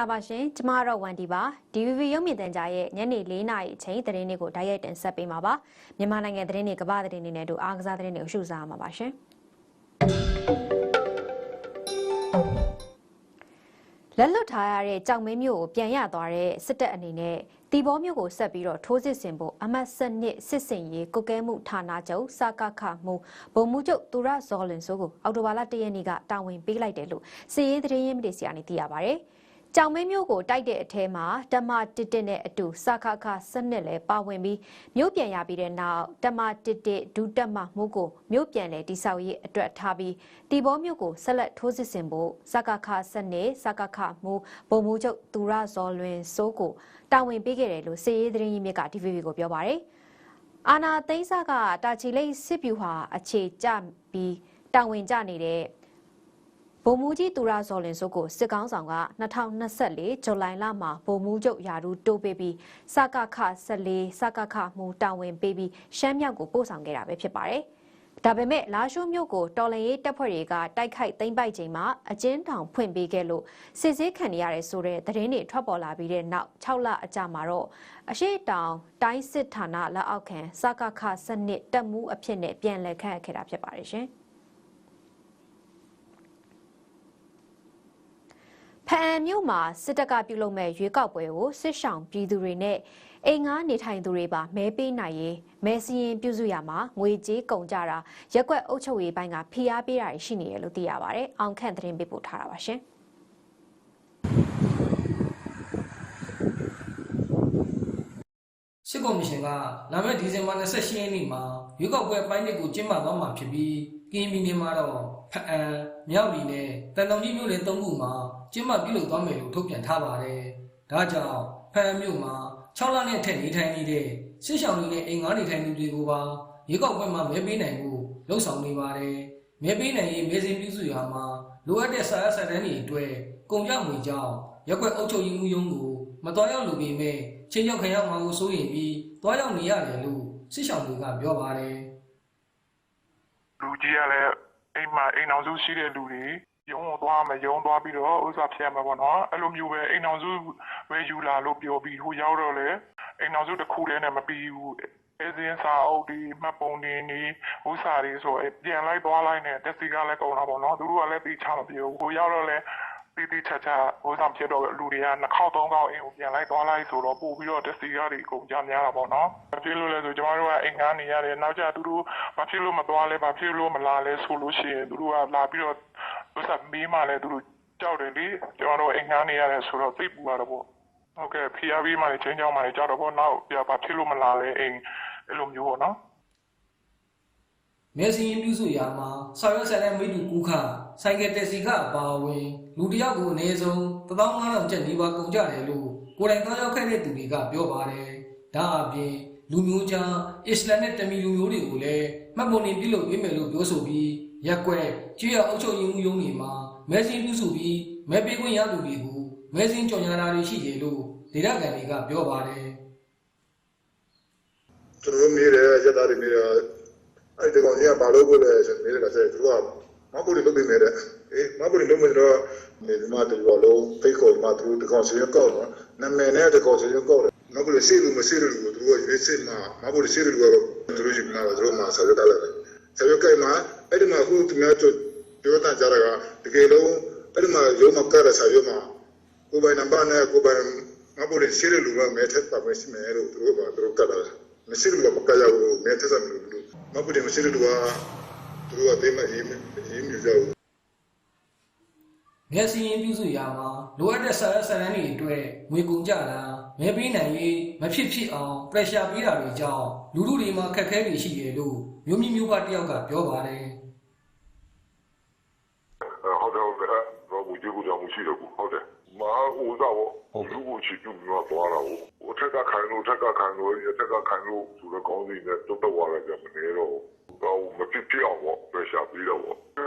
မင်္ဂလာပါရှင်ကျမတော့ဝန်ဒီပါ DVB ရုပ်မြင်သံကြားရဲ့ညနေ၄နာရီအချိန်သတင်းတွေကိုတိုက်ရိုက်တင်ဆက်ပေးမှာပါမြန်မာနိုင်ငံသတင်းတွေကမ္ဘာသတင်းတွေနဲ့တို့အားကစားသတင်းတွေကိုရှုစားမှာပါရှင်လက်လွတ်ထားရတဲ့ကြောင်မင်းမျိုးကိုပြန်ရသွားတဲ့စစ်တပ်အနေနဲ့တီဘောမျိုးကိုဆက်ပြီးတော့ထိုးစစ်ဆင်ဖို့အမတ်စနစ်စစ်စင်ရေးကုကဲမှုဌာနချုပ်စကခမှုဗိုလ်မှူးချုပ်သူရဇော်လင်စိုးကိုအော်တိုဘာလ၁ရက်နေ့ကတာဝန်ပေးလိုက်တယ်လို့စီရေးသတင်းရင်းမြစ်စီကနေသိရပါဗျ။ ကြောင်မင်းမျိုးကိုတိုက်တဲ့အထဲမှာတမတစ်တစ်နဲ့အတူစခခစနစ်လည်းပါဝင်ပြီးမြို့ပြန်ရပြီးတဲ့နောက်တမတစ်တစ်ဒုတက်မမှုကိုမြို့ပြန်လေတိဆောက်ရေးအတွက်ထားပြီးတီဘောမြို့ကိုဆက်လက်ထိုးစစ်ဆင်ဖို့စခခစနစ်စခခမှုဗိုလ်မှူးချုပ်သူရဇော်လွင်စိုးကိုတာဝန်ပေးခဲ့တယ်လို့စီရေးသတင်းရင်းမြစ်က TVB ကိုပြောပါတယ်အာနာသိန်းစကတာချီလိတ်စစ်ဗျူဟာအခြေကျပြီးတာဝန်ကျနေတဲ့ ဗိုလ်မှူးကြီးသူရဇော်လင်စိုးကိုစစ်ကောင်းဆောင်က2024ဇူလိုင်လမှာဗိုလ်မှူးချုပ်ယာဒူတိုးပေးပြီးစကခ14စကခမှုတာဝန်ပေးပြီးရှမ်းမြောက်ကိုပို့ဆောင်ခဲ့တာပဲဖြစ်ပါတယ်။ဒါပေမဲ့လာရှိုးမြို့ကိုတော်လန်ရေးတပ်ဖွဲ့တွေကတိုက်ခိုက်သိမ်းပိုက်ချိန်မှာအကျဉ်းထောင်ဖွင့်ပေးခဲ့လို့စစ်ဆေးခံရတဲ့ဆိုတဲ့သတင်းတွေထွက်ပေါ်လာပြီးတဲ့နောက်6လအကြာမှာတော့အရှိတောင်တိုင်းစစ်ဌာနလက်အောက်ခံစကခစနစ်တပ်မှုအဖြစ်နဲ့ပြန်လည်ခန့်အပ်ခဲ့တာဖြစ်ပါတယ်ရှင်။ ဖအံမြို့မှာစစ်တပ်ကပြုလုပ်မဲ့ရွေးကောက်ပွဲကိုစစ်ဆောင်ပြည်သူတွေနဲ့အိမ်ငါနေထိုင်သူတွေပါမဲပေးနိုင်ရေးမဲစည်းရင်ပြုစုရမှာငွေကြေးကုန်ကြတာရက်ွက်အုပ်ချုပ်ရေးပိုင်းကဖိအားပေးတာရှိနေတယ်လို့သိရပါတယ်။အောင်ခန့်သတင်းပေးပို့ထားတာပါရှင်။စစ်ကော်မရှင်ကလာမယ့်ဒီဇင်ဘာ28ရက်နေ့မှာရွေးကောက်ပွဲအပိုင်းတွေကိုကျင်းပသွားမှာဖြစ်ပြီး ကင်းမီနေမှာတော့ဖအံမြောက်လီနဲ့တန်တောင်ကြီးမြို့နယ်၃ခုမှာကျင်းပပြုလုပ်သွားမယ်လို့ထုတ်ပြန်ထားပါတယ်။ဒါကြောင့်ဖအံမြို့မှာ6လနဲ့ထက်နေထိုင်နေတဲ့စစ်ဆောင်တွေနဲ့အိမ်ငါးနေထိုင်သူတွေကိုပါရွေးကောက်ပွဲမှာမဲပေးနိုင်ဖို့လှုံ့ဆော်နေပါတယ်။မဲပေးနိုင်ရေးမဲစင်းပြုစုရာမှာလိုအပ်တဲ့စာရစာတမ်းတွေအတွက်ကုန်ကြငွေကြောင့်ရက်ွက်အုပ်ချုပ်ရေးမှုရုံးကိုမတော်ရောက်လူပေမဲ့ချင်းချောက်ခံရမှာကိုစိုးရိမ်ပြီးတွားရောက်နေရတယ်လို့စစ်ဆောင်တွေကပြောပါတယ် လူကြီးကလည်းအိမ်မှာအိမ်အောင်စုရှိတဲ့လူတွေရုံးကိုသွားမယ်ရုံးသွားပြီးတော့ဥစ္စာဖျက်မှာပေါ့နော်အဲ့လိုမျိုးပဲအိမ်အောင်စုပဲယူလာလို့ပြောပြီးဟိုရောက်တော့လေအိမ်အောင်စုတစ်ခုတည်းနဲ့မပြီးဘူးအဲစင်းစာအုပ်ဒီမှတ်ပုံနေနေဥစ္စာတွေဆိုအဲ့ပြန်လိုက်သွားလိုက်နဲ့တက်စီကလည်းကုန်တာပေါ့နော်သူတို့ကလည်းပြီးချမပြောဘူးဟိုရောက်တော့လေ တီတီချာချာဟိုဆောင်ဖြစ်တော့လူတွေကနှစ်ခေါက်သုံးခေါက်အိမ်ကိုပြန်လိုက်သွားလိုက်ဆိုတော့ပို့ပြီးတော့တက်စီကားတွေကုန်ကြများတာပေါ့နော်ဘာဖြစ်လို့လဲဆိုကျမတို့ကအိမ်ငားနေရတယ်နောက်ကျသူတို့ဘာဖြစ်လို့မသွားလဲဘာဖြစ်လို့မလာလဲဆိုလို့ရှိရင်သူတို့ကလာပြီးတော့ဥစ္စာမေးမှလည်းသူတို့ကြောက်တယ်လေကျမတို့အိမ်ငားနေရတယ်ဆိုတော့သိပူရတော့ပေါ့ဟုတ်ကဲ့ဖီယာဘီမှလည်းချင်းချောင်းမှလည်းကြောက်တော့ပေါ့နောက်ပြဘာဖြစ်လို့မလာလဲအိမ်အဲ့လိုမျိုးပေါ့နော် မဲစင်းရင်ပြုစုရာမှာဆောက်ရွက်ဆက်တဲ့မိတူကူခဆိုင်ကယ်တက်စီကအပါအဝင်လူတစ်ယောက်ကိုအနည်းဆုံး15000ကျပ်နီးပါးကုန်ကြတယ်လို့ကိုယ်တိုင်တောင်းရောက်ခဲ့တဲ့သူတွေကပြောပါတယ်။ဒါအပြင်လူမျိုးခြားအစ္စလာမ်နဲ့တမီလူမျိုးတွေကိုလည်းမှတ်ပုံတင်ပြုလုပ်ပေးမယ်လို့ပြောဆိုပြီးရက်ကွက်ကျွေးရအုပ်ချုပ်ရေးမှုရုံးတွေမှာမဲစင်းပြုစုပြီးမဲပေးခွင့်ရသူတွေကိုမဲစင်းကြော်ညာတာတွေရှိတယ်လို့ဒေသခံတွေကပြောပါတယ်။သူတို့မေးတယ်ရက်သားတွေမေးတယ် အဲ့ဒီကောင်ကြီးကဘာလို့ကိုလဲဆိုမေးတယ်ကဆိုသူကမဟုတ်ဘူးလုပ်ပေးမယ်တဲ့အေးမဟုတ်ဘူးလုပ်မယ်တော့နေဒီမှာတူတော့လုံးဖိတ်ခေါ်မှသူတို့ဒီကောင်စီရကောက်တော့နာမည်နဲ့ဒီကောင်စီရကောက်တယ်မဟုတ်ဘူးစေလို့မစေလို့သူတို့ရွေးစစ်မှာမဟုတ်ဘူးစေလို့ကတော့သူတို့ယူမှာသူတို့မှာဆက်ရတာလေဆက်ရကိုင်မှာအဲ့ဒီမှာခုသူများတို့ပြောတာကြတာကတကယ်လို့အဲ့ဒီမှာရုံးမကရဆက်ရမှာကိုယ်ပိုင်နံပါတ်နဲ့ကိုယ်ပိုင်မဟုတ်ဘူးစေလို့လူကမဲထက်ပါမရှိမယ်လို့သူတို့ကသူတို့ကတ်တာမရှိလို့မကရဘူးမဲထက်မလို့မဟုတ်တယ်မရှိလို့ ကသူတို့ကတိတ်မအေးအေးမြကြဘူးမျက်စိရင်ပြုစုရာမှာလိုအပ်တဲ့ဆရာဆရာတွေအတွက်ငွေကုန်ကြတာမဲပေးနိုင်ရေးမဖြစ်ဖြစ်အောင် pressure ပေးတာတွေကြောင့်လူလူတွေမှာခက်ခဲတွေရှိတယ်လို့မျိုးမြမျိုးပါတယောက်ကပြောပါတယ်ဟုတ်တယ်ဟုတ်တယ်တော့ဘူးကြည့်ကြမှုရှိတယ်ကူဟုတ်တယ်မဟာဟိုတော့ ဟုတ်လူကိုချစ်သူမျိုးတော့လာတော့ဟိုထက်ကခိုင်လို့ထက်ကခိုင်လို့ရထက်ကခိုင်လို့ဆိုတော့ကောင်းစီနဲ့တုတ်တော့လာကြမနေတော့တော့မဖြစ်ဖြစ်အောင်ပေါ့ pressure ပြီးတော့ပေါ့အဲ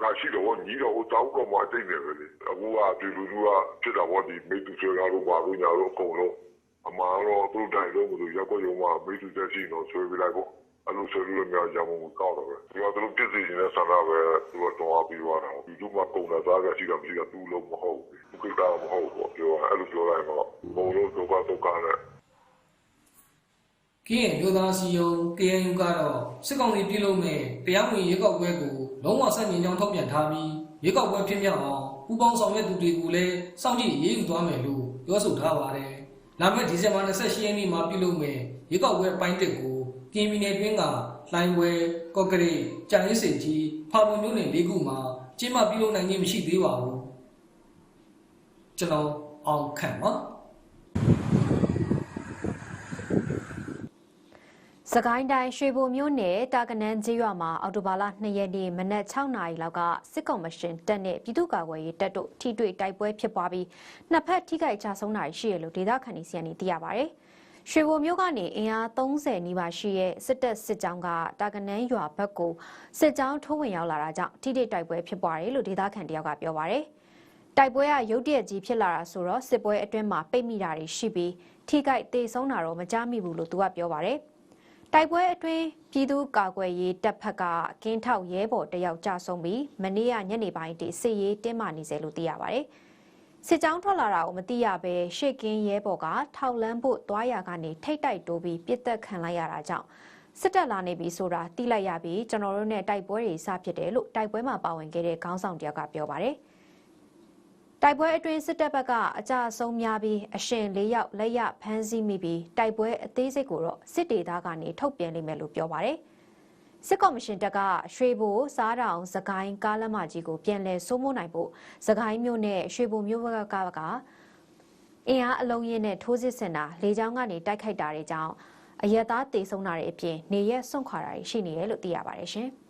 ဒါရှိတော့ညီတော့ဟိုတောင်းတော့မှအတိတ်နေပဲလေအခုကဒီလူလူကဖြစ်တာပေါ့ဒီမိတ်သူဆွေကားတို့ပါလို့ညာတော့အကုန်လုံးအမှားတော့သူ့တိုင်လို့မလို့ရက်ွက်ရုံမှာမိတ်သူတက်ရှိတော့ဆွေးပြလိုက်ပေါ့အဲ့လိုဆိုလို့များရမုံကောက်တော့ပဲဒီကသူတို့ပြစ်စီနေတဲ့ဆန္ဒပဲသူကတွားပြီးသွားတာဒီလိုမှပုံနဲ့သားကရှိတာမရှိတာသူ့လို့မဟုတ်ဘူး သူကိတာမဟုတ်ဘူးပြောအဲ့လိုပြောလိုက်တော့ဘုံလို့ဒုက္ခဒုက္ခနဲ့ကင်းရဲ့မျိုးသားစီယုံ KNU ကတော့စစ်ကောင်စီပြည်လုံးမဲ့တရားဝင်ရွေးကောက်ပွဲကိုလုံးဝဆက်မြင်ကြောင်းထုတ်ပြန်ထားပြီးရွေးကောက်ပွဲဖြစ်မြောက်အောင်ပူးပေါင်းဆောင်ရွက်သူတွေကိုလည်းစောင့်ကြည့်ရေးယူသွားမယ်လို့ပြောဆိုထားပါတယ်။လာမယ့်ဒီဇင်ဘာ28ရက်နေ့မှာပြုလုပ်မဲ့ရွေးကောက်ပွဲပိုင်းတစ်ကိုကင်းပြည်နယ်တွင်းကလှိုင်းဝဲကော့ကရိတ်ကြံရည်စင်ကြီးဖာပုံမျိုးနယ်လေးခုမှာကျင်းပပြုလုပ်နိုင်ခြင်းမရှိသေးပါဘူး။ ကျွန်တော်အောင်ခန့်ပါစကိုင်းတိုင်းရွှေဘိုမြို့နယ်တာကနန်းကျေးရွာမှာအော်တိုဘာလ2ရက်နေ့မနက်6နာရီလောက်ကစစ်ကောင်မရှင်တပ်နဲ့ပြည်သူ့ကာကွယ်ရေးတပ်တို့ထိတွေ့တိုက်ပွဲဖြစ်ပွားပြီးနှစ်ဖက်ထိခိုက်ကြဆုံးတာရှိရလို့ဒေသခံတွေစီကနေသိရပါဗျ။ရွှေဘိုမြို့ကနေအင်အား30နီးပါးရှိရဲ့စစ်တပ်စစ်ကြောင်းကတာကနန်းရွာဘက်ကိုစစ်ကြောင်းထိုးဝင်ရောက်လာတာကြောင့်ထိတွေ့တိုက်ပွဲဖြစ်ပွားတယ်လို့ဒေသခံတယောက်ကပြောပါဗျ။ တိုက်ပွဲကရုတ်တရက်ကြီးဖြစ်လာတာဆိုတော့စစ်ပွဲအတွင်းမှာပိတ်မိတာတွေရှိပြီးထိခိုက်ဒေဆုံးတာတော့မကြားမိဘူးလို့သူကပြောပါတယ်။တိုက်ပွဲအတွင်းပြည်သူ့ကာကွယ်ရေးတပ်ဖက်ကကင်းထောက်ရဲဘော်တယောက်ကြာဆုံးပြီးမနေ့ကညနေပိုင်းတိစစ်ရေးတင်းမာနေစေလို့သိရပါတယ်။စစ်ကြောင်းထွက်လာတာကိုမသိရဘဲရှေ့ကင်းရဲဘော်ကထောက်လန်းဖို့တွားရကနေထိတ်တိုက်တိုးပြီးပြစ်တက်ခံလိုက်ရတာကြောင့်စစ်တပ်လာနေပြီဆိုတာသိလိုက်ရပြီးကျွန်တော်တို့နဲ့တိုက်ပွဲတွေစဖြစ်တယ်လို့တိုက်ပွဲမှာပါဝင်ခဲ့တဲ့ခေါင်းဆောင်တယောက်ကပြောပါတယ်။ တိုက်ပွဲအတွင်းစစ်တပ်ဘက်ကအကြအဆုံးများပြီးအရှင်၄ယောက်လက်ရဖမ်းဆီးမိပြီးတိုက်ပွဲအသေးစိတ်ကိုတော့စစ်ဒေသကနေထုတ်ပြန်လိမ့်မယ်လို့ပြောပါတယ်။စစ်ကော်မရှင်တပ်ကရွှေဘိုစားတောင်စကိုင်းကားလမ်းမကြီးကိုပြန်လည်စိုးမိုးနိုင်ဖို့စကိုင်းမြို့နဲ့ရွှေဘိုမြို့ဘက်ကကအင်အားအလုံးရင်းနဲ့ထိုးစစ်ဆင်တာလေကြောင်းကနေတိုက်ခိုက်တာတွေကြောင့်အရက်သားတေဆုံးတာတွေအပြင်နေရက်စွန့်ခွာတာတွေရှိနေတယ်လို့သိရပါတယ်ရှင်။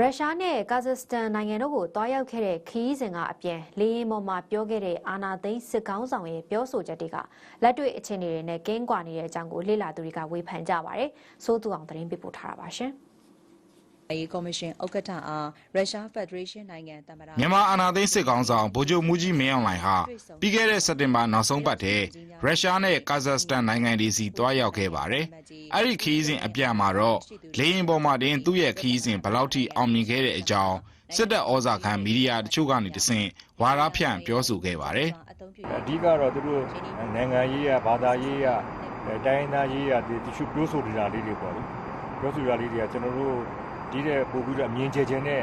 ရုရှားနဲ့ကာဇက်စတန်နိုင်ငံတို့ကိုတွားရောက်ခဲ့တဲ့ခီးစဉ်ကအပြင်လေရင်ပေါ်မှာပြောခဲ့တဲ့အာနာသိန်းစစ်ကောင်းဆောင်ရဲ့ပြောဆိုချက်တွေကလက်တွေ့အခြေအနေတွေနဲ့ကင်းကွာနေတဲ့အကြောင်းကိုလေ့လာသူတွေကဝေဖန်ကြပါတယ်။စိုးသူအောင်သတင်းပေးပို့ထားတာပါရှင်။ အေကော်မရှင်ဥက္ကဋ္ဌအားရုရှားဖက်ဒရေးရှင်းနိုင်ငံသမ္မတမြန်မာအာဏာသိမ်းစစ်ကောင်ဆောင်ဗိုလ်ချုပ်မူကြီးမင်းအောင်လှိုင်ဟာပြီးခဲ့တဲ့စက်တင်ဘာနောက်ဆုံးပတ်ထဲရုရှားနဲ့ကာဇက်စတန်နိုင်ငံတွေစီတွားရောက်ခဲ့ပါတယ်။အဲ့ဒီခရီးစဉ်အပြန်မှာတော့လေရင်ပေါ်မှာတင်သူ့ရဲ့ခရီးစဉ်ဘယ်လောက်ထိအောင်မြင်ခဲ့တဲ့အကြောင်းစစ်တပ်ဩဇာခံမီဒီယာတချို့ကနေတဆင့်ဝါဒဖြန့်ပြောဆိုခဲ့ပါတယ်။အသုံးပြုအဓိကတော့သူတို့နိုင်ငံရေးရဘာသာရေးရအဲတိုင်းဒေသရေးရဒီတချို့ပြောဆိုနေတာလေးတွေပေါ့လေပြောဆိုတာလေးတွေကကျွန်တော်တို့ ဒီတဲ့ပို့ပြီးတော့အမြင်ကျကျနဲ့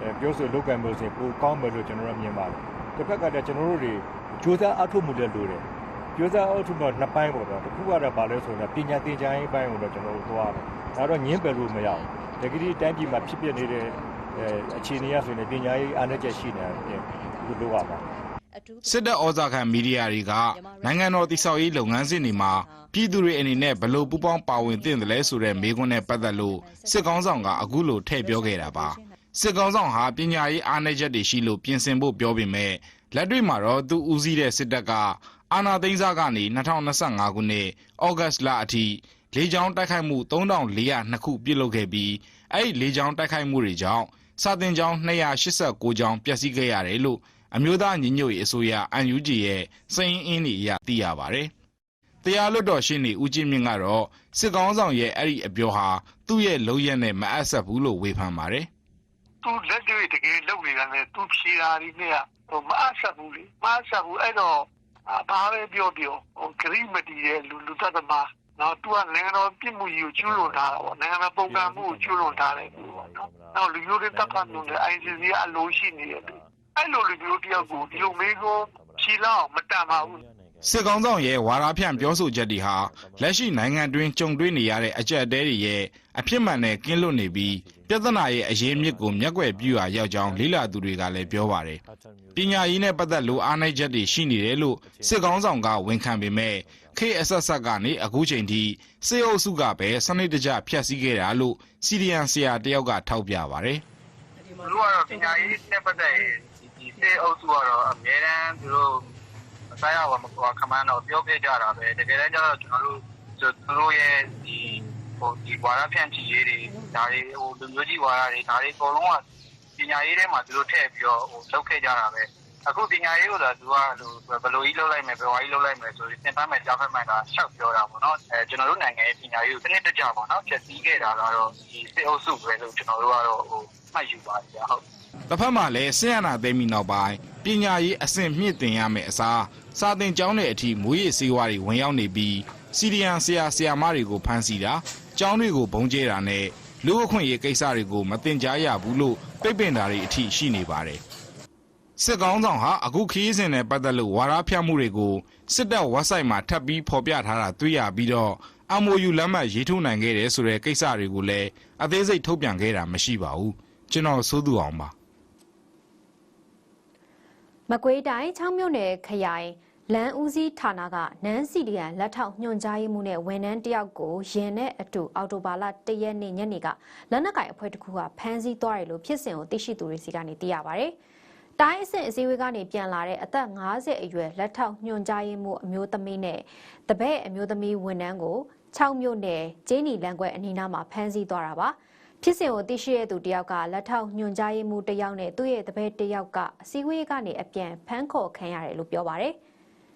အဲပြောဆိုလုပ်ကံလို့ဆိုရင်ပိုကောင်းမယ်လို့ကျွန်တော်တို့မြင်ပါတယ်တစ်ဖက်ကတည်းကကျွန်တော်တို့တွေကြိုးစားအထောက်မှုလည်းလိုတယ်ကြိုးစားအထောက်မှုနှစ်ပိုင်းပေါ့တော့တစ်ခုကတော့ဗာလဲဆိုတော့ပညာသင်ကြားရေးပိုင်းကိုတော့ကျွန်တော်တို့သွားတယ်ဒါတော့ညင်းပယ်လို့မရဘူးတကယ်ဒီတိုင်းပြည်မှာဖြစ်ပျက်နေတဲ့အဲအခြေအနေရဆိုရင်ပညာရေးအားနည်းချက်ရှိနေတာပြင်ဒီလိုပါပါအထူး စစ်တပ်ဩဇာခံမီဒီယာတွေကနိုင်ငံတော်တည်ဆောက်ရေးလုပ်ငန်းစဉ်တွေမှာပြည်သူတွေအနေနဲ့ဘယ်လိုပူးပေါင်းပါဝင်သင့်တယ်လဲဆိုတဲ့မေးခွန်းနဲ့ပတ်သက်လို့စစ်ကောင်းဆောင်ကအခုလိုထည့်ပြောခဲ့တာပါစစ်ကောင်းဆောင်ဟာပညာရေးအားနည်းချက်တွေရှိလို့ပြင်ဆင်ဖို့ပြောပေမဲ့လက်တွေ့မှာတော့သူဦးစီးတဲ့စစ်တပ်ကအာဏာသိမ်းစားကနေ2025ခုနှစ်ဩဂတ်လအထိလေကြောင်းတိုက်ခိုက်မှု3402ခုပြုလုပ်ခဲ့ပြီးအဲ့ဒီလေကြောင်းတိုက်ခိုက်မှုတွေကြောင့်စာတင်ကြောင်း289ကြောင်းပျက်စီးခဲ့ရတယ်လို့ အမျိုးသားညီညွတ်ရေးအစိုးရ UNG ရဲ့စိန်အင်းတွေအရသိရပါတယ်။တရားလွတ်တော်ရှင်းနေဦးကြီးမြင့်ကတော့စစ်ကောင်းဆောင်ရဲ့အဲ့ဒီအပြောဟာသူ့ရဲ့လုံရက်နဲ့မအပ်ဆက်ဘူးလို့ဝေဖန်ပါတယ်သူလက်တွေ့တကယ်လုပ်နေတာနဲ့သူဖြေတာဒီနဲ့ဟိုမအပ်ဆက်ဘူးလေမအပ်ဆက်ဘူးအဲ့တော့အာဘာပဲပြောပြောဟိုဂရိမတီရဲ့လူလူသက်သမားနော်သူကနိုင်ငံတော်ပြစ်မှုကြီးကိုကျူးလွန်ထားတာပေါ့နိုင်ငံတော်ပုံကံမှုကိုကျူးလွန်ထားတယ်သူပေါ့နော်နောက်လူမျိုးတွေတပ်ကမှုနဲ့ ICC ကအလိုရှိနေတယ်သူ အဲ့လိုလူမျိုးတယောက်ကိုဒီလိုမေးခွန်းဖြေလောက်မတန်ပါဘူး။စစ်ကောင်းဆောင်ရဲ့ဝါဒဖြန့်ပြောဆိုချက်တွေဟာလက်ရှိနိုင်ငံတွင်းကြုံတွေ့နေရတဲ့အကြက်အတဲတွေရဲ့အဖြစ်မှန်နဲ့ကင်းလွတ်နေပြီးပြဿနာရဲ့အရေးမြစ်ကိုမျက်ကွယ်ပြုရာရောက်ကြောင်းလေးလာသူတွေကလည်းပြောပါတယ်။ပညာရေးနဲ့ပတ်သက်လို့အားနည်းချက်တွေရှိနေတယ်လို့စစ်ကောင်းဆောင်ကဝန်ခံပေမဲ့ KSS ကနေအခုချိန်ထိစေအုပ်စုကပဲစနစ်တကျဖျက်ဆီးခဲ့တာလို့စီဒီအန်ဆရာတယောက်ကထောက်ပြပါတယ်။သူတို့ကတော့ပညာရေးနဲ့ပတ်သက် ရင်ဒီစေအုပ်စုကတော့အများတန်းသူတို့အစားရဝမကွာခမန်းတော့ပြောပြကြတာပဲတကယ်တမ်းကျတော့ကျွန်တော်တို့သူတို့ရဲ့ဒီဟိုဒီဝါရဖြန့်ချီရေးတွေဒါတွေဟိုလူမျိုးကြီးဝါရတွေဒါတွေအကုန်လုံးကပညာရေးထဲမှာသူတို့ထည့်ပြီးတော့ဟိုလုပ်ခဲ့ကြတာပဲအခုပညာရေးကိုတော့သူကဘယ်လိုကြီးလုပ်လိုက်မယ်ဘယ်ဝါကြီးလုပ်လိုက်မယ်ဆိုရင်သင်တမ်းမယ်ကြားဖက်မှန်တာရှောက်ပြောတာပေါ့နော်အဲကျွန်တော်တို့နိုင်ငံရဲ့ပညာရေးကိုတစ်နှစ်တစ်ကြပေါ့နော်ဖြည့်ဆည်းခဲ့တာကတော့ဒီစစ်အုပ်စုပဲလို့ကျွန်တော်တို့ကတော့ဟိုမှတ်ယူပါတယ်ဗျာဟုတ် တစ်ဖက်မှာလည်းဆင်ရနာသိမ်းပြီးနောက်ပိုင်းပညာရေးအဆင့်မြင့်တင်ရမယ့်အစားစာသင်ကျောင်းတွေအထိမွေးရည်စေဝါတွေဝင်ရောက်နေပြီးစီဒီယန်ဆရာဆရာမတွေကိုဖမ်းဆီးတာကျောင်းတွေကိုဘုံကျဲတာနဲ့လူအခွင့်အရေးကိစ္စတွေကိုမတင်ကြားရဘူးလို့ပိတ်ပင်တာတွေအထိရှိနေပါတယ်စစ်ကောင်းဆောင်ဟာအခုခရီးစဉ်နဲ့ပတ်သက်လို့ဝါဒဖြန့်မှုတွေကိုစစ်တပ် website မှာထပ်ပြီးဖော်ပြထားတာတွေ့ရပြီးတော့ MOU လက်မှတ်ရေးထိုးနိုင်ခဲ့တယ်ဆိုတဲ့ကိစ္စတွေကိုလည်းအသေးစိတ်ထုတ်ပြန်ခဲ့တာမရှိပါဘူးကျွန်တော်စိုးသူအောင်ပါ မကွေးတိုင်းချောင်းမြို့နယ်ခရိုင်လမ်းဦးစီးဌာနကနန်းစီဒီယန်လက်ထောက်ညွှန်ကြားရေးမှူးနဲ့ဝန်ထမ်းတယောက်ကိုရင်နဲ့အတူအော်တိုဘာလ၁ရက်နေ့ညနေကလက်နက်ကင်အဖွဲ့တစ်ခုကဖမ်းဆီးသွားတယ်လို့ဖြစ်စဉ်ကိုသိရှိသူတွေစီကနေသိရပါဗျ။တိုင်းအဆင့်အစည်းအဝေးကနေပြန်လာတဲ့အသက်50အရွယ်လက်ထောက်ညွှန်ကြားရေးမှူးအမျိုးသမီးနဲ့တပည့်အမျိုးသမီးဝန်ထမ်းကို6မြို့နယ်ကျင်းနီလန်ကွဲအနီးနားမှာဖမ်းဆီးသွားတာပါ။ ဖြစ်စဉ်ကိုသိရှိရသူတယောက်ကလက်ထောက်ညွှန်ကြားရေးမှူးတယောက်နဲ့သူ့ရဲ့တပည့်တယောက်ကအစည်းအဝေးကနေအပြန်ဖမ်းခေါ်ခံရတယ်လို့ပြောပါတယ်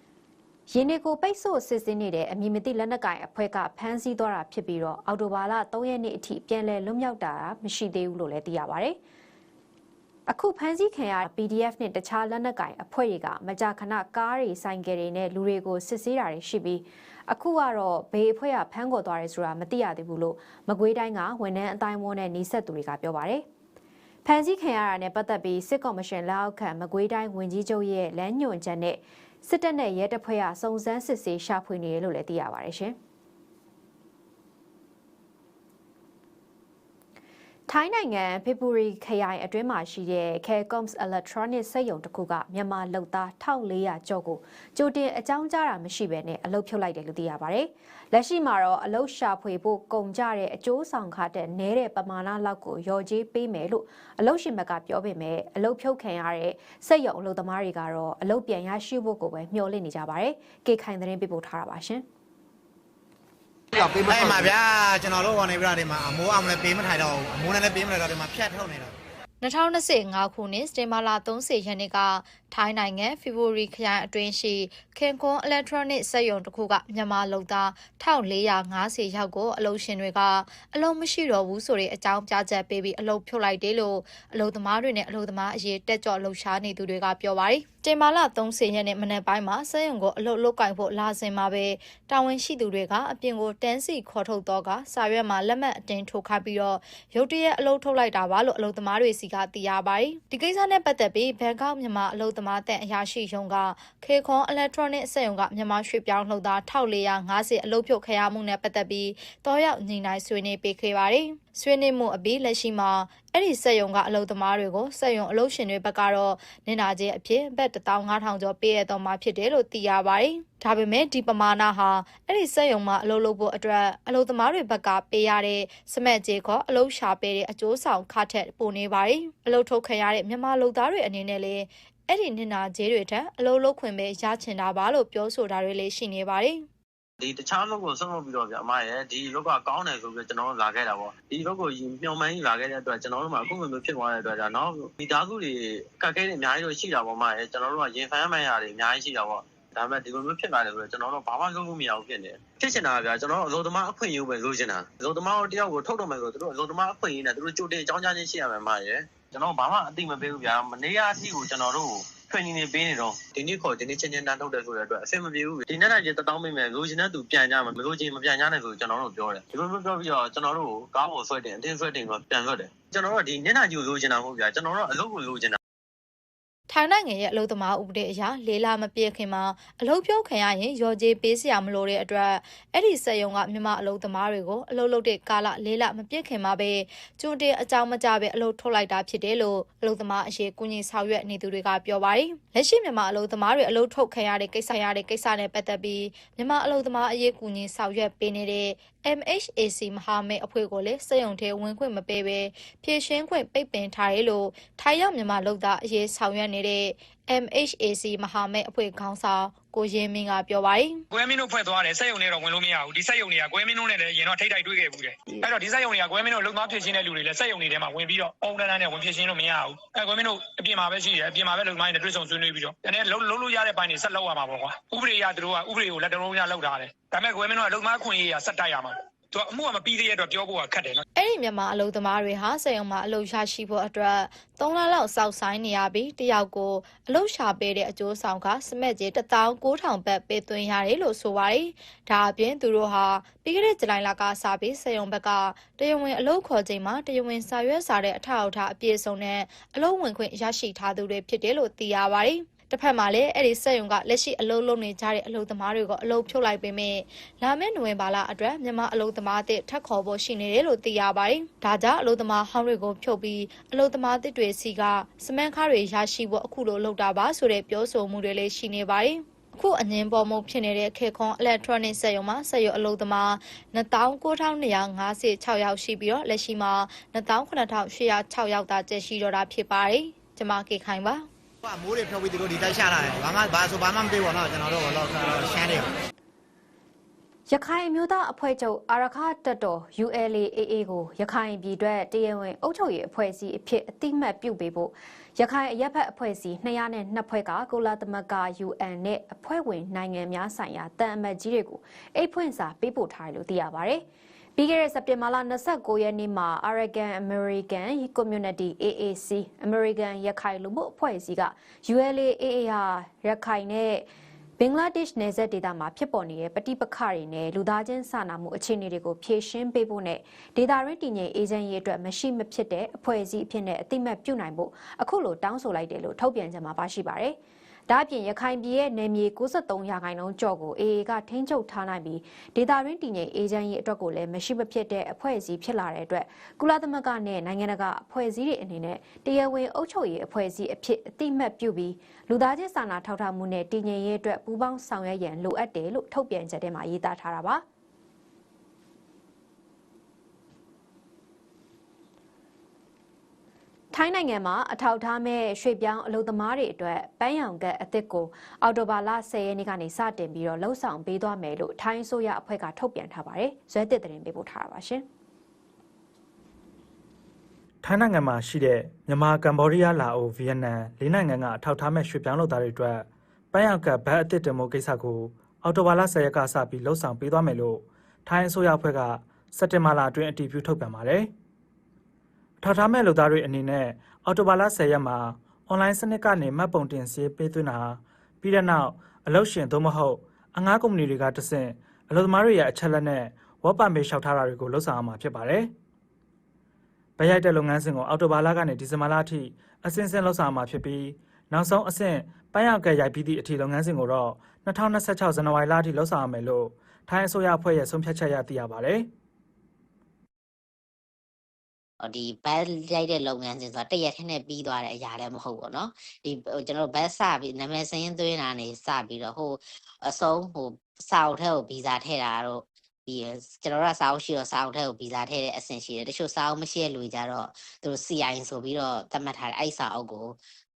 ။ရင်းနေကိုပိတ်ဆို့စစ်စင်းနေတဲ့အမည်မသိလက်နက်ကင်အဖွဲ့ကဖမ်းဆီးသွားတာဖြစ်ပြီးတော့အော်တိုဘာလ3ရက်နေ့အထိပြန်လည်လွတ်မြောက်တာမရှိသေးဘူးလို့လည်းသိရပါတယ်။အခုဖမ်းဆီးခံရ PDF နဲ့တခြားလက်နက်ကင်အဖွဲ့တွေကမကြာခဏကားတွေဆိုင်ကယ်တွေနဲ့လူတွေကိုစစ်ဆေးတာတွေရှိပြီး အခုကတော့ဘေးအဖွဲ့ကဖမ်းခေါ်သွားတယ်ဆိုတာမသိရသေးဘူးလို့မကွေးတိုင်းကဝန်ထမ်းအတိုင်းဝန်းနဲ့နှိဆက်သူတွေကပြောပါတယ်။ဖမ်းဆီးခံရတာနဲ့ပတ်သက်ပြီးစစ်ကော်မရှင်လက်အောက်ခံမကွေးတိုင်းဝန်ကြီးချုပ်ရဲ့လမ်းညွှန်ချက်နဲ့စစ်တပ်နဲ့ရဲတပ်ဖွဲ့ကစုံစမ်းစစ်ဆေးရှာဖွေနေတယ်လို့လည်းသိရပါတယ်ရှင်။ ထိုင်းနိုင်ငံဖေဗူရီခရိုင်အတွင်းမှာရှိတဲ့ Carecoms Electronics စက်ရုံတစ်ခုကမြန်မာလုပ်သား1400ကျော်ကိုကြိုတင်အကြောင်းကြားတာမရှိဘဲနဲ့အလုပ်ဖြုတ်လိုက်တယ်လို့သိရပါတယ်။လက်ရှိမှာတော့အလုပ်ရှာဖွေဖို့ကုန်ကြတဲ့အကျိုးဆောင်ခတဲ့နဲတဲ့ပမာဏလောက်ကိုရော်ကြေးပေးမယ်လို့အလုပ်ရှင်ဘက်ကပြောပေမဲ့အလုပ်ဖြုတ်ခံရတဲ့စက်ရုံအလုပ်သမားတွေကတော့အလုပ်ပြန်ရရှိဖို့ကိုပဲမျှော်လင့်နေကြပါတယ်။ကေခိုင်သတင်းပေးပို့ထားတာပါရှင်။ အဲ့မှာဗျာကျွန်တော်တို့ကနေပြတာဒီမှာအမိုးအောင်လည်းပေးမထိုင်တော့ဘူးအမိုးနဲ့လည်းပေးမထိုင်တော့ဒီမှာဖြတ်ထုတ်နေတော့ 2025ခုနှစ်စတင်မာလာ30ရက်နေ့ကထိုင်းနိုင်ငံဖေဗူရီခရိုင်အတွင်းရှိခင်ကွန်အီလက်ထရောနစ်စက်ရုံတစ်ခုကမြန်မာလုပ်သား1450ယောက်ကိုအလုပ်ရှင်တွေကအလုပ်မရှိတော့ဘူးဆိုတဲ့အကြောင်းပြချက်ပေးပြီးအလုပ်ဖြုတ်လိုက်တယ်လို့အလုပ်သမားတွေနဲ့အလုပ်သမားအရေးတက်ကြွလှုပ်ရှားနေသူတွေကပြောပါတယ်။တင်မာလာ30ရက်နေ့မနေ့ပိုင်းမှာစက်ရုံကိုအလုပ်လုပ်ကင်ဖို့လာစဉ်မှာပဲတာဝန်ရှိသူတွေကအပြင်ကိုတန်းစီခေါ်ထုတ်တော့ကစာရွက်မှာလက်မှတ်အတင်းထိုးခိုင်းပြီးတော့ရုတ်တရက်အလုပ်ထုတ်လိုက်တာပါလို့အလုပ်သမားတွေစီကသိရပါတယ်။ဒီကိစ္စနဲ့ပတ်သက်ပြီးဘန်ကောက်မြန်မာအလုပ်သမားတဲ့အရာရှိရုံးကခေခွန်အီလက်ထရောနစ်စက်ရုံကမြန်မာရွှေပြောင်းလှုပ်သား1450အလုပ်ဖြုတ်ခရမှုနဲ့ပတ်သက်ပြီးတောရောက်ညီနိုင်ဆွေးနွေးပေးခဲ့ပါတယ်။ ဆွေးနွေးမှုအပြီးလက်ရှိမှာအဲ့ဒီစက်ရုံကအလုပ်သမားတွေကိုစက်ရုံအလုပ်ရှင်တွေဘက်ကတော့နင်နာချင်းအဖြစ်ဘတ်15000ကျော်ပေးရတော့မှာဖြစ်တယ်လို့သိရပါတယ်။ဒါပေမဲ့ဒီပမာဏဟာအဲ့ဒီစက်ရုံမှာအလုပ်လုပ်ဖို့အတွက်အလုပ်သမားတွေဘက်ကပေးရတဲ့စမက်ကြေခေါ်အလုပ်ရှာပေးတဲ့အကျိုးဆောင်ခထက်ပိုနေပါတယ်။အလုပ်ထုတ်ခံရတဲ့မြန်မာလုပ်သားတွေအနေနဲ့လည်းအဲ့ဒီနင်နာကြေးတွေထက်အလုပ်လုပ်ခွင့်ပဲရချင်တာပါလို့ပြောဆိုတာတွေလည်းရှိနေပါတယ်။ ဒီတခြားလောက်ကဆုံးလို့ပြီးတော့ဗျအမရဲ့ဒီလောက်ကကောင်းတယ်ဆိုပြီးကျွန်တော်တို့လာခဲ့တာပေါ့ဒီလောက်ကိုမျှော်မှန်းကြီးလာခဲ့တဲ့အတွက်ကျွန်တော်တို့မှအခုလိုမျိုးဖြစ်သွားတဲ့အတွက်ကြောင့်နော်မိသားစုတွေကတ်ခဲတွေအများကြီးတော့ရှိတာပေါ့မရဲ့ကျွန်တော်တို့ကရင်ဖမ်းမှန်းရတယ်အများကြီးရှိတာပေါ့ဒါပေမဲ့ဒီလိုမျိုးဖြစ်လာတယ်ဆိုတော့ကျွန်တော်တို့ဘာမှလုပ်လို့မရဘူးဖြစ်နေဖြစ်ချင်တာဗျာကျွန်တော်တို့အလုပ်သမားအခွင့်အရေးပဲလိုချင်တာအလုပ်သမားတယောက်ကိုထုတ်တော့မယ်ဆိုတော့သူတို့အလုပ်သမားအခွင့်အရေးနဲ့သူတို့ကြိုတင်အကြောင်းကြားခြင်းရှိရမယ်မရဲ့ကျွန်တော်ဘာမှအသိမပေးဘူးဗျာမနေ့ကအထိကိုကျွန်တော်တို့ training တွေပေးနေတော့ဒီနေ့ခေါ်ဒီနေ့ချင်းချင်းတန်းထုတ်တယ်ဆိုတဲ့အတွက်အဆင်မပြေဘူးဒီနေ့တိုင်းတတောင်းမိမယ်လိုချင်တဲ့သူပြန်ကြမှာမလိုချင်မပြန်ကြနဲ့ဆိုကျွန်တော်တို့ပြောတယ်ဒီလိုမျိုးပြောပြီးတော့ကျွန်တော်တို့ကားပေါ်ဆွဲတင်အတင်းဆွဲတင်တော့ပြန်လွတ်တယ်ကျွန်တော်တို့ဒီညနေကြီးကိုလိုချင်တာမဟုတ်ဗျာကျွန်တော်တို့အလုပ်ကိုလိုချင်တာ ထိုင်းနိုင်ငံရဲ့အလုပ်သမားဥပဒေအရလေးလမပြည့်ခင်မှာအလုပ်ပြုတ်ခံရရင်ရော်ကြေးပေးစရာမလိုတဲ့အတွက်အဲ့ဒီစက်ရုံကမြန်မာအလုပ်သမားတွေကိုအလုပ်လုပ်တဲ့ကာလလေးလမပြည့်ခင်မှာပဲကျွန်းတင်အကြောင်းမကြပဲအလုပ်ထုတ်လိုက်တာဖြစ်တယ်လို့အလုပ်သမားအရေးကုညီဆောင်ရွက်နေသူတွေကပြောပါတယ်။လက်ရှိမြန်မာအလုပ်သမားတွေအလုပ်ထုတ်ခံရတဲ့ကိစ္စရတဲ့ကိစ္စနဲ့ပတ်သက်ပြီးမြန်မာအလုပ်သမားအရေးကုညီဆောင်ရွက်ပေးနေတဲ့ MHAC မဟာမိတ်အဖွဲ့ကိုလည်းစက်ရုံထဲဝင်ခွင့်မပေးဘဲဖြည့်ရှင်းခွင့်ပိတ်ပင်ထားတယ်လို့ထိုင်းရောက်မြန်မာလုပ်သားအရေးဆောင်ရွက်နေတဲ့ MHAC မဟာမိတ်အဖွဲ့ခေါင်းဆောင် ကိုရင်မင်းကပြောပါတယ်ကွဲမင်းတို့ဖွဲ့သွားတယ်စက်ယုံတွေတော့ဝင်လို့မရဘူးဒီစက်ယုံတွေကကွဲမင်းတို့နဲ့လည်းရင်တော့ထိတ်တိုက်တွေ့ခဲ့ဘူးတယ်အဲ့တော့ဒီစက်ယုံတွေကကွဲမင်းတို့လုံသွားဖြစ်ရှင်းတဲ့လူတွေလည်းစက်ယုံတွေထဲမှာဝင်ပြီးတော့အုံတန်းတန်းနဲ့ဝင်ဖြစ်ရှင်းလို့မရဘူးအဲ့ကွဲမင်းတို့အပြင်မှာပဲရှိတယ်အပြင်မှာပဲလုံမိုင်းနဲ့တွေ့ဆုံဆွေးနွေးပြီးတော့တနေ့လုံးလုံးလို့ရတဲ့ပိုင်းတွေဆက်လောက်ရမှာပေါ့ကွာဥပဒေရသူတို့ကဥပဒေကိုလက်တော်လုံးရလောက်ထားတယ်ဒါပေမဲ့ကွဲမင်းတို့ကလုံမခွင့်ရေးရဆက်တိုက်ရမှာ သူကအမှုကမပြီးသေးတဲ့အတွက်ပြောဖို့ကခက်တယ်နော်အဲ့ဒီမြန်မာအလုပ်သမားတွေဟာစက်ရုံမှာအလုပ်ရရှိဖို့အတွက်3လလောက်စောင့်ဆိုင်နေရပြီးတယောက်ကိုအလုပ်ရှာပေးတဲ့အကျိုးဆောင်ကစမက်ကြီး19000ဘတ်ပေးသွင်းရတယ်လို့ဆိုပါတယ်။ဒါအပြင်သူတို့ဟာပြီးခဲ့တဲ့ဇူလိုင်လကစပြီးစက်ရုံဘက်ကတရားဝင်အလုပ်ခေါ်ချိန်မှာတရားဝင်စာရွက်စာတဲ့အထောက်အထားအပြည့်အစုံနဲ့အလုပ်ဝင်ခွင့်ရရှိထားသူတွေဖြစ်တယ်လို့သိရပါတယ်။ တစ်ဖက်မှာလည်းအဲ့ဒီစက်ရုံကလက်ရှိအလုပ်လုပ်နေကြတဲ့အလုပ်သမားတွေကိုအလုပ်ဖြုတ်လိုက်ပေမဲ့လာမယ့်နိုဝင်ဘာလအတွက်မြန်မာအလုပ်သမားအသစ်ထပ်ခေါ်ဖို့ရှိနေတယ်လို့သိရပါတယ်။ဒါကြောင့်အလုပ်သမားဟောင်းတွေကိုဖြုတ်ပြီးအလုပ်သမားသစ်တွေစီကစမန်ခါတွေရရှိဖို့အခုလိုလုပ်တာပါဆိုတဲ့ပြောဆိုမှုတွေလည်းရှိနေပါတယ်။အခုအငင်းပေါ်မှုဖြစ်နေတဲ့ခေခွန် electronic စက်ရုံမှာစက်ရုံအလုပ်သမား19256ယောက်ရှိပြီးတော့လက်ရှိမှာ19806ယောက်သာကျက်ရှိတော့တာဖြစ်ပါတယ်။ကျွန်မကေခိုင်ပါ ကမိုးတွေဖြုတ်ပြီးသူတို့ဒီတိုက်ချလာတယ်ဘာမှဘာဆိုဘာမှမသိဘူးပေါ့နော်ကျွန်တော်တို့တော့ရှမ်းတယ်ရခိုင်အမျိုးသားအဖွဲ့ချုပ်အာရခတပ်တော် ULAAA ကိုရခိုင်ပြည်အတွက်တရားဝင်အုပ်ချုပ်ရေးအဖွဲ့အစည်းအဖြစ်အတိမတ်ပြုပေးဖို့ရခိုင်အရက်ဖက်အဖွဲ့အစည်း202ဖွဲ့ကကုလသမဂ္ဂ UN နဲ့အဖွဲ့ဝင်နိုင်ငံများဆိုင်ရာတန်အမတ်ကြီးတွေကိုအိတ်ဖွင့်စာပေးပို့ထားတယ်လို့သိရပါဗျ။ ပြီးခဲ့တဲ့စက်တင်ဘာလ29ရက်နေ့မှာ Aragon American Community AAC American ရခိုင်လူမှုအဖွဲ့အစည်းက ULAAA ဟာရခိုင်နဲ့ဘင်္ဂလားဒေ့ရှ်နယ်စပ်ဒေသမှာဖြစ်ပေါ်နေတဲ့ပဋိပက္ခတွေနဲ့လူသားချင်းစာနာမှုအခြေအနေတွေကိုဖြေရှင်းပေးဖို့နဲ့ဒေသရင်းတည်ငြိမ်အေဂျင့်ရေးအတွက်မရှိမဖြစ်တဲ့အဖွဲ့အစည်းအဖြစ်နဲ့အတိမတ်ပြုနိုင်ဖို့အခုလိုတောင်းဆိုလိုက်တယ်လို့ထုတ်ပြန်ချက်မှာပါရှိပါတယ်။ ဒါအပြင်ရခိုင်ပြည်ရဲ့နယ်မြေ63ရာခိုင်နှုန်းကျော်ကို AA ကထိန်းချုပ်ထားနိုင်ပြီးဒေသရင်းတည်ငြိမ်အေဂျင့်ရေးအတွက်ကိုလည်းမရှိမဖြစ်တဲ့အဖွဲ့အစည်းဖြစ်လာတဲ့အတွက်ကုလသမဂ္ဂနဲ့နိုင်ငံတကာအဖွဲ့အစည်းတွေအနေနဲ့တရားဝင်အုပ်ချုပ်ရေးအဖွဲ့အစည်းအဖြစ်အတိမတ်ပြုပြီးလူသားချင်းစာနာထောက်ထားမှုနဲ့တည်ငြိမ်ရေးအတွက်ပူးပေါင်းဆောင်ရွက်ရန်လိုအပ်တယ်လို့ထုတ်ပြန်ချက်ထဲမှာရေးသားထားတာပါ။ ထိုင်းနိုင်ငံမှာအထောက်အထားမဲ့ရွှေ့ပြောင်းအလုပ်သမားတွေအတွက်ပန်းရောင်ကတ်အသစ်ကိုအော်တိုဘာလ10ရက်နေ့ကနေစတင်ပြီးတော့လှုပ်ဆောင်ပေးသွားမယ်လို့ထိုင်းအစိုးရအဖွဲ့ကထုတ်ပြန်ထားပါတယ်။ဇွဲတစ်သတင်းပေးပို့ထားတာပါရှင်။ထိုင်းနိုင်ငံမှာရှိတဲ့မြန်မာကမ္ဘောဒီးယားလာအိုဗီယက်နမ်လေးနိုင်ငံကအထောက်အထားမဲ့ရွှေ့ပြောင်းလုပ်သားတွေအတွက်ပန်းရောက်ကတ်ဘတ်အသစ်တင်မှုကိစ္စကိုအော်တိုဘာလ10ရက်ကစပြီးလှုပ်ဆောင်ပေးသွားမယ်လို့ထိုင်းအစိုးရအဖွဲ့ကစက်တင်ဘာလအတွင်းအတည်ပြုထုတ်ပြန်ပါတယ်။ ထောက်ထားမဲ့လုပ်သားတွေအနေနဲ့အော်တိုဘာလ10ရက်မှာအွန်လိုင်းစနစ်ကနေမှတ်ပုံတင်စီပေးသွင်းတာပြီးတဲ့နောက်အလုပ်ရှင်သို့မဟုတ်အငှားကုမ္ပဏီတွေကတဆင့်အလုပ်သမားတွေရဲ့အချက်လက်နဲ့ဝက်ပန်ပေးလျှောက်ထားတာတွေကိုလှုပ်ဆောင်ရမှာဖြစ်ပါတယ်။ဗရိုက်တဲ့လုပ်ငန်းစဉ်ကိုအော်တိုဘာလကနေဒီဇင်ဘာလအထိအစင်းစင်းလှုပ်ဆောင်ရမှာဖြစ်ပြီးနောက်ဆုံးအဆင့်ပန်းရောက်ကရိုက်ပြီးသည့်အထိလုပ်ငန်းစဉ်ကိုတော့2026ဇန်နဝါရီလအထိလှုပ်ဆောင်ရမယ်လို့ထိုင်းအစိုးရအဖွဲ့ရဲ့ဆုံးဖြတ်ချက်ရသိရပါတယ်။ ဒီဘတ်ရိုက်တဲ့လုပ်ငန်းစဉ်ဆိုတာတရက်ခင်းနဲ့ပြီးသွားတဲ့အရာလည်းမဟုတ်ဘူးเนาะဒီဟိုကျွန်တော်တို့ဘတ်စပြီးနာမည်စရင်းသွင်းတာနေစပြီးတော့ဟိုအဆုံးဟိုစာအုပ်ထဲကိုဗီဇာထည့်တာတော့ဒီကျွန်တော်တို့ကစာအုပ်ရှိတော့စာအုပ်ထဲကိုဗီဇာထည့်တဲ့အဆင့်ရှိတယ်တချို့စာအုပ်မရှိတဲ့လူကြတော့သူတို့ CI ဆိုပြီးတော့သတ်မှတ်ထားတဲ့အဲ့စာအုပ်ကို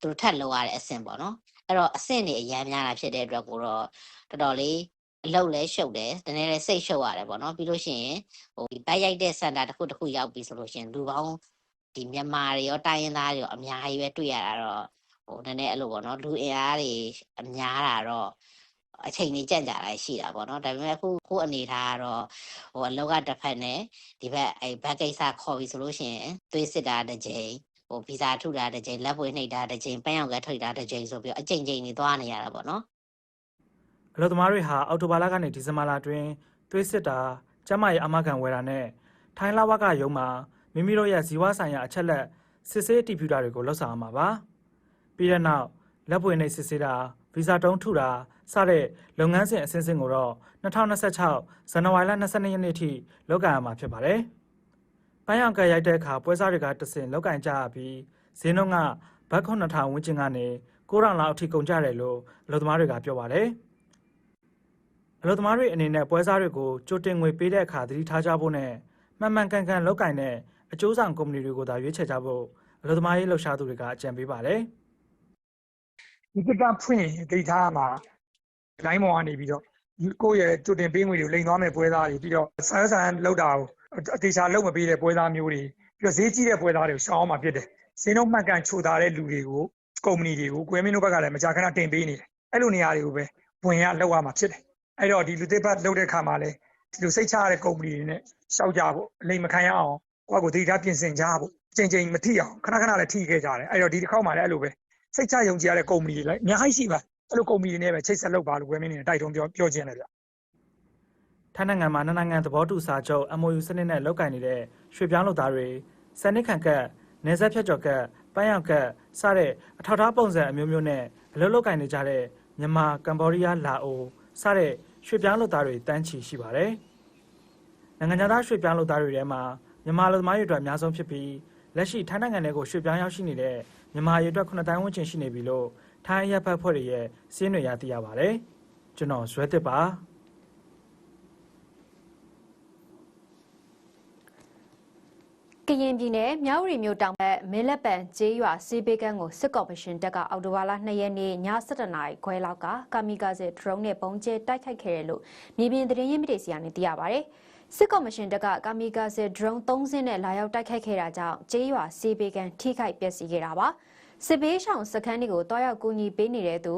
သူတို့ထပ်လောက်ရတဲ့အဆင့်ပေါ့နော်အဲ့တော့အဆင့်တွေအများများတာဖြစ်တဲ့အတွက်ကိုတော့တော်တော်လေး အလုပ်လဲရှုပ်တယ်တနေ့လဲစိတ်ရှုပ်ရတယ်ပေါ့နော်ပြီးလို့ရှိရင်ဟိုဒီဘတ်ရိုက်တဲ့စင်တာတစ်ခုတစ်ခုရောက်ပြီဆိုလို့ရှိရင်လူပေါင်းဒီမြန်မာတွေရောတိုင်းရင်းသားတွေရောအများကြီးပဲတွေ့ရတာတော့ဟိုနည်းနည်းအဲ့လိုပေါ့နော်လူအင်အားတွေအများတာတော့အချိန်ကြီးကြန့်ကြတာရှိတာပေါ့နော်ဒါပေမဲ့အခုခုအနေထားကတော့ဟိုအလောက်ကတစ်ဖက်နဲ့ဒီဘက်အဲ့ဘတ်ကိစ္စခေါ်ပြီဆိုလို့ရှိရင်သွေးစစ်တာတစ်ကြိမ်ဟိုဗီဇာထုတာတစ်ကြိမ်လက်ပွေနှိပ်တာတစ်ကြိမ်ပန်းရောက်ကထုတာတစ်ကြိမ်ဆိုပြီးတော့အကြိမ်ကြိမ်နေသွားနေရတာပေါ့နော် အလုပ်သမားတွေဟာအောက်တိုဘာလကနေဒီဇင်ဘာလအတွင်းသွေးစစ်တာကျန်းမာရေးအာမခံဝယ်တာနဲ့ထိုင်းလဝကရုံးမှာမိမိတို့ရဲ့ဇီဝဆိုင်ရာအချက်လက်စစ်ဆေးအတည်ပြုတာတွေကိုလှုပ်ဆောင်ရမှာပါပြီးတဲ့နောက်လက်ပွေနှိပ်စစ်ဆေးတာဗီဇာတုံးထုတာစတဲ့လုပ်ငန်းစဉ်အစဉ်စဉ်ကိုတော့2026ဇန်နဝါရီလ22ရက်နေ့ထိလုပ်ကိုင်ရမှာဖြစ်ပါတယ်ပန်းရောင်ကရိုက်တဲ့အခါပွဲစားတွေကတဆင်လောက်ကင်ကြရပြီးဈေးနှုန်းကဘတ်9000ဝန်းကျင်ကနေ9000လောက်အထိကုန်ကြတယ်လို့အလုပ်သမားတွေကပြောပါတယ် အလုပ်သမားတွေအနေနဲ့ပွဲစားတွေကိုကြိုတင်ငွေပေးတဲ့အခါသတိထားကြဖို့နဲ့မှန်မှန်ကန်ကန်လောက်ကင်တဲ့အကျိုးဆောင်ကုမ္ပဏီတွေကိုသာရွေးချယ်ကြဖို့အလုပ်သမားရေးလှုပ်ရှားသူတွေကအကြံပေးပါတယ်ဒီကကဖွင့်ရင်သိထားမှာလိုင်းမော်ကနေပြီးတော့ကိုယ့်ရဲ့ကြိုတင်ပေးငွေတွေကိုလိမ်သွားမဲ့ပွဲသားတွေပြီးတော့ဆန်းဆန်းလောက်တာကိုအသေးချာလောက်မပေးတဲ့ပွဲသားမျိုးတွေပြီးတော့ဈေးကြီးတဲ့ပွဲသားတွေကိုရှောင်းအောင်မှာဖြစ်တယ်ဈေးနှုန်းမှတ်ကန်ချိုထားတဲ့လူတွေကိုကုမ္ပဏီတွေကိုကွယ်မင်းတို့ဘက်ကလည်းမကြာခဏတင်ပေးနေတယ်အဲ့လိုနေရာတွေကိုပဲဝင်ရလောက်ရမှာဖြစ်တယ် အဲ့တော့ဒီလူသစ်ဘတ်လောက်တဲ့ခါမှာလည်းဒီလိုစိတ်ချရတဲ့ကုမ္ပဏီတွေနဲ့ရှောက်ကြဖို့အလိမ်မခံရအောင်ကိုယ့်ကိုယ်သတိထားပြင်ဆင်ကြဖို့ချိန်ချိန်မထိအောင်ခဏခဏလည်းထိခဲ့ကြတယ်အဲ့တော့ဒီတစ်ခေါက်မှလည်းအဲ့လိုပဲစိတ်ချယုံကြည်ရတဲ့ကုမ္ပဏီတွေလည်းအများကြီးရှိပါအဲ့လိုကုမ္ပဏီတွေနဲ့ပဲချိတ်ဆက်လုပ်ပါလို့ကွယ်မင်းနေတိုက်တွန်းပြောပြောခြင်းတယ်ဗျထိုင်းနိုင်ငံမှာနှစ်နိုင်ငံသဘောတူစာချုပ် MOU စနစ်နဲ့လုပ်ကိုင်နေတဲ့ရွှေပြောင်းလုပ်သားတွေစနစ်ခံကတ်နေဆက်ဖြတ်ကျော်ကတ်ပန်းရောက်ကတ်စတဲ့အထောက်အထားပုံစံအမျိုးမျိုးနဲ့အလုပ်လုပ်ကိုင်နေကြတဲ့မြန်မာကမ်ဘောဒီးယားလာအိုစတဲ့ ရွှေပြောင်းလုပ်သားတွေတန်းချီရှိပါတယ်။နိုင်ငံသားရွှေပြောင်းလုပ်သားတွေထဲမှာမြန်မာလူသမားတွေအတွက်အများဆုံးဖြစ်ပြီးလက်ရှိထိုင်းနိုင်ငံထဲကိုရွှေပြောင်းရောက်ရှိနေတဲ့မြန်မာတွေအတွက်9တိုင်းဝန်းကျင်ရှိနေပြီလို့ထိုင်းရပ်ဖက်ဖွဲ့တွေရဲ့စီးနှွေရသိရပါတယ်။ကျွန်တော်ဇွဲတစ်ပါ ကရင်ပြည်နယ်မြဝတီမြို့တောင်ဘက်မင်းလက်ပံကျေးရွာစီးပေးကန်းကိုစစ်ကော်မရှင်တပ်ကအော်တိုဝါလာ2ရက်နေ့ည7:00နာရီခွဲလောက်ကကာမီကာဇေဒရုန်းနဲ့ပုံကျဲတိုက်ခိုက်ခဲ့တယ်လို့မြေပြင်သတင်းရင်းမြစ်တွေစီကနေသိရပါဗျ။စစ်ကော်မရှင်တပ်ကကာမီကာဇေဒရုန်း3စင်းနဲ့လာရောက်တိုက်ခိုက်ခဲ့တာကြောင့်ကျေးရွာစီးပေးကန်းထိခိုက်ပျက်စီးခဲ့တာပါ။စစ်ပေးရှောင်စခန်းတွေကိုတွားရောက်ကူညီပေးနေတဲ့သူ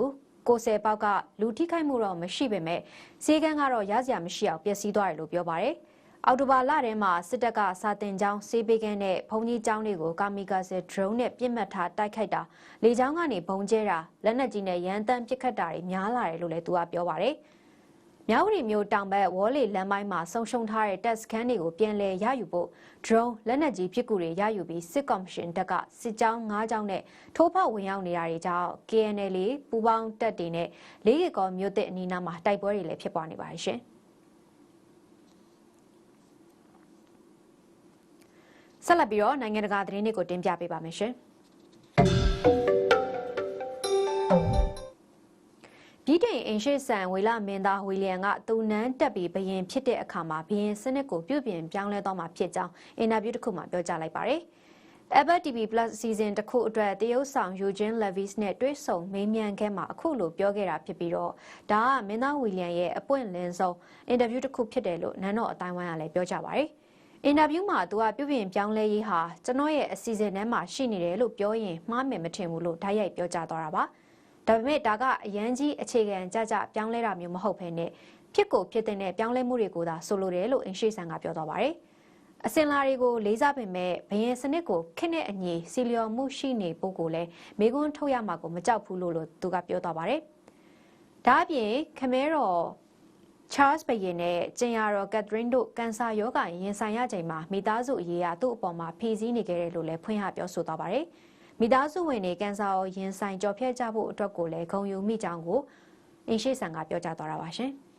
ကိုဆယ်ပေါက်ကလူထိခိုက်မှုတော့မရှိပေမဲ့စေကန်းကတော့ရစရာမရှိအောင်ပျက်စီးသွားတယ်လို့ပြောပါဗျ။ အော်တိုဘာလထဲမှာစစ်တပ်ကစာတင်ကျောင်းစေးပေးကန်းနဲ့ဘုံကြီးကျောင်းတွေကိုကာမီကာဆယ် drone နဲ့ပြစ်မှတ်ထားတိုက်ခိုက်တာလေကြောင်းကနေဘုံကျဲတာလက်နက်ကြီးနဲ့ရန်တမ်းပစ်ခတ်တာတွေများလာတယ်လို့လည်းသူကပြောပါတယ်။မြောက်ဝတီမြို့တောင်ဘက်ဝေါ်လီလမ်းပိုင်းမှာဆုံရှုံထားတဲ့တပ်စခန်းတွေကိုပြန်လည်ရယူဖို့ drone လက်နက်ကြီးပစ်ကူတွေရယူပြီးစစ်ကော်မရှင်တပ်ကစစ်ကြောင်း၅ကြောင်းနဲ့ထိုးဖောက်ဝင်ရောက်နေတာတွေကြောင့် KNL ပူပေါင်းတပ်တွေနဲ့လေးရီကောမြို့သစ်အနီးနားမှာတိုက်ပွဲတွေလည်းဖြစ်ပွားနေပါတယ်ရှင်။ ဆက်လက်ပြီးတော့နိုင်ငံတကာသတင်းတွေကိုတင်ပြပေးပါမယ်ရှင်။ပြည်တိုင်အင်ရှေ့ဆန်ဝေလာမင်းသားဝီလီယံကသူနန်းတက်ပြီးဘရင်ဖြစ်တဲ့အခါမှာဘရင်စနစ်ကိုပြုပြင်ပြောင်းလဲသွားမှာဖြစ်ကြောင်းအင်တာဗျူးတစ်ခုမှာပြောကြားလိုက်ပါတယ်။ Apple TV Plus စီဇန်တစ်ခုအတွက်တရုတ်ဆောင် Eugene Levis နဲ့တွေ့ဆုံမေးမြန်းခဲ့မှာအခုလိုပြောခဲ့တာဖြစ်ပြီးတော့ဒါကမင်းသားဝီလီယံရဲ့အပွင့်လင်းဆုံးအင်တာဗျူးတစ်ခုဖြစ်တယ်လို့နန်းတော်အတိုင်းဝိုင်းကလည်းပြောကြပါတယ်။ အင်တာဗျူးမှာသူကပြုပြင်ပြောင်းလဲရေးဟာကျွန်တော်ရဲ့အစီအစဉ်ထဲမှာရှိနေတယ်လို့ပြောရင်မှားမယ်မထင်ဘူးလို့ဓာတ်ရိုက်ပြောကြားသွားတာပါဒါပေမဲ့ဒါကအရန်ကြီးအခြေခံကြကြပြောင်းလဲတာမျိုးမဟုတ်ဘဲနဲ့ဖြစ်ကိုဖြစ်တဲ့ပြောင်းလဲမှုတွေကိုသာဆိုလိုတယ်လို့အင်ရှိဆန်ကပြောသွားပါတယ်အစင်လာတွေကိုလေးစားပေမဲ့ဘယင်စနစ်ကိုခင်းတဲ့အညီစီလျော်မှုရှိနေဖို့ကိုလည်းမေကွန်းထုတ်ရမှာကိုမကြောက်ဘူးလို့သူကပြောသွားပါတယ်ဒါအပြင်ခမဲတော် Charles ဘရင်နဲ့ကျင်ယာတော် Catherine တို့ကန်ဆာရောဂါရင်ဆိုင်ရချိန်မှာမိသားစုအရေးအသူ့အပေါ်မှာဖြည့်ဆည်းနေခဲ့တယ်လို့လည်းဖွင့်ဟပြောဆိုသွားပါတယ်။မိသားစုဝင်တွေကန်ဆာကိုရင်ဆိုင်ကြော်ဖြတ်ကြဖို့အတွက်ကိုလည်းဂုဏ်ယူမိကြောင်းကိုအင်ရှိဆန်ကပြောကြားသွားတာပါရှင်။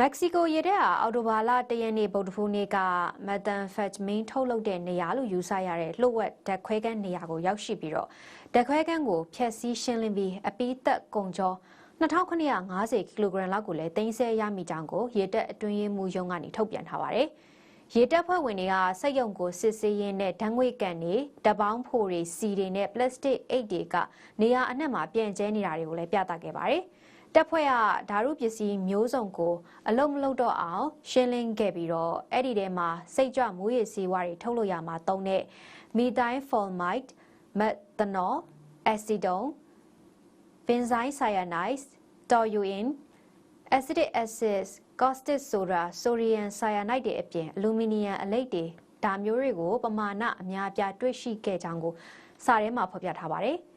မက္ကဆီကိုရေတပ်ဟာအော်တိုဘာလတရက်နေ့ဗုဒ္ဓဖူးနေ့ကမက်တန်ဖက်မင်းထုတ်လုပ်တဲ့နေရာလို့ယူဆရတဲ့လှုပ်ဝက်ဓာတ်ခွဲကန်းနေရာကိုရောက်ရှိပြီးတော့ဓာတ်ခွဲကန်းကိုဖျက်ဆီးရှင်းလင်းပြီးအပီးသက်ကုန်ကျော်2950ကီလိုဂရမ်လောက်ကိုလည်းတင်ဆက်ရမိကြောင်းကိုရေတပ်အတွင်းရေးမှူးရုံးကနေထုတ်ပြန်ထားပါတယ်။ရေတပ်ဖွဲ့ဝင်တွေကစက်ရုံကိုစစ်ဆေးရင်းနဲ့ဓာတ်ငွေကန်တွေတပေါင်းဖိုတွေစီတွေနဲ့ပလတ်စတစ်အိတ်တွေကနေရာအနှံ့မှာပြန့်ကျဲနေတာတွေကိုလည်းပြသခဲ့ပါတယ်။ တပ်ဖွဲ့ကဓာတုပစ္စည်းမျိုးစုံကို အလုံးမလုံးတော့အောင်ရှင်းလင်းခဲ့ပြီးတော့အဲ့ဒီထဲမှာစိတ်ကြွမူရည်စီးဝါးတွေထုတ်လို့ရမှာတုံးတဲ့ methyl formide, methanol, acetone, benzene cyanide, toluene, acetic acid, caustic soda, sodium cyanide တွေအပြင်အလူမီနီယံအလိပ်တွေဒါမျိုးတွေကိုပမာဏအများပြားတွေ့ရှိခဲ့ကြောင်းကိုစာထဲမှာဖော်ပြထားပါတယ်။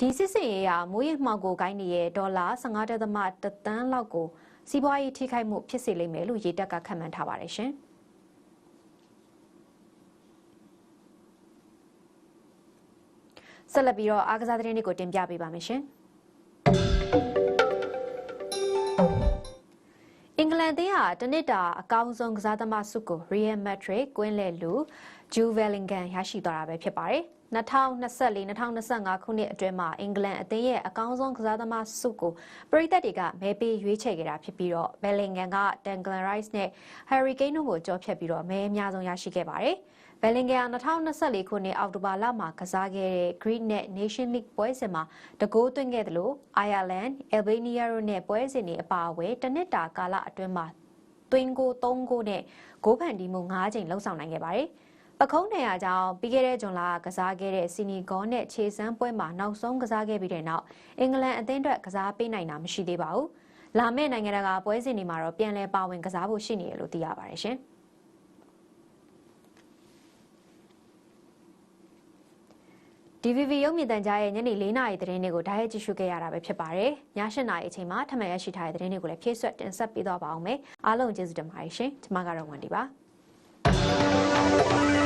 ဒီစစ်စင်ရေးဟာမိုးရမှောက်ကိုကိုင်းနေတဲ့ဒေါ်လာ15.3တန်းလောက်ကိုစီးပွားရေးထိခိုက်မှုဖြစ်စေလိမ့်မယ်လို့ရေတပ်ကခန့်မှန်းထားပါတယ်ရှင်ဆက်လက်ပြီးတော့အားကစားသတင်းတွေကိုတင်ပြပေးပါမယ်ရှင်အင်္ဂလန်သေးဟာတနစ်တာအကောင်းဆုံးကစားသမားစုကို Real Madrid ကွင်းလဲလူ Juve Bellingham ရရှိသွားတာပဲဖြစ်ပါတယ်။ 2024-2025ခုနှစ်အတွင်းမှာအင်္ဂလန်အသင်းရဲ့အကောင်းဆုံးကစားသမားစုကိုပရိသတ်တွေကမဲပေးရွေးချယ်ခဲ့တာဖြစ်ပြီးတော့ဘယ်လင်ဂန်က Declan Rice နဲ့ Harry Kane တို့ကိုကြောဖြတ်ပြီးတော့မဲအများဆုံးရရှိခဲ့ပါတယ်။ဘယ်လင်ဂန်2024ခုနှစ်အောက်တိုဘာလမှာကစားခဲ့တဲ့ Greek နဲ့ Nation League ပွဲစဉ်မှာတကိုးသွင်းခဲ့တယ်လို့ Ireland, Albania တို့နဲ့ပွဲစဉ်တွေအပါအဝင်တစ်နှစ်တာကာလအတွင်းမှာသွင်းကို3ဂိုးနဲ့ဂိုးဖန်တီးမှု9ချိန်လှုပ်ဆောင်နိုင်ခဲ့ပါတယ်။ ပခုံးနေရာကြောင့်ပြီးခဲ့တဲ့ဇွန်လကကစားခဲ့တဲ့စီနီဂေါနဲ့ခြေစမ်းပွဲမှာနောက်ဆုံးကစားခဲ့ပြီးတဲ့နောက်အင်္ဂလန်အသင်းအတွက်ကစားပေးနိုင်တာမရှိသေးပါဘူး။လာမယ့်နိုင်ငံတကာပွဲစဉ်တွေမှာတော့ပြန်လည်ပါဝင်ကစားဖို့ရှိနေတယ်လို့သိရပါတယ်ရှင်။ DVB ရုပ်မြင်သံကြားရဲ့ညနေ4နာရီသတင်းတွေကိုဓာတ်ရိုက်ကြည့်ရှုခဲ့ရတာပဲဖြစ်ပါတယ်။ည8နာရီအချိန်မှာထပ်မံရရှိထားတဲ့သတင်းတွေကိုလည်းဖြည့်ဆွတ်တင်ဆက်ပေးသွားပါအောင်မယ်။အားလုံးကျေးဇူးတင်ပါတယ်ရှင်။ကျွန်မကတော့ဝန်ဒီပါ။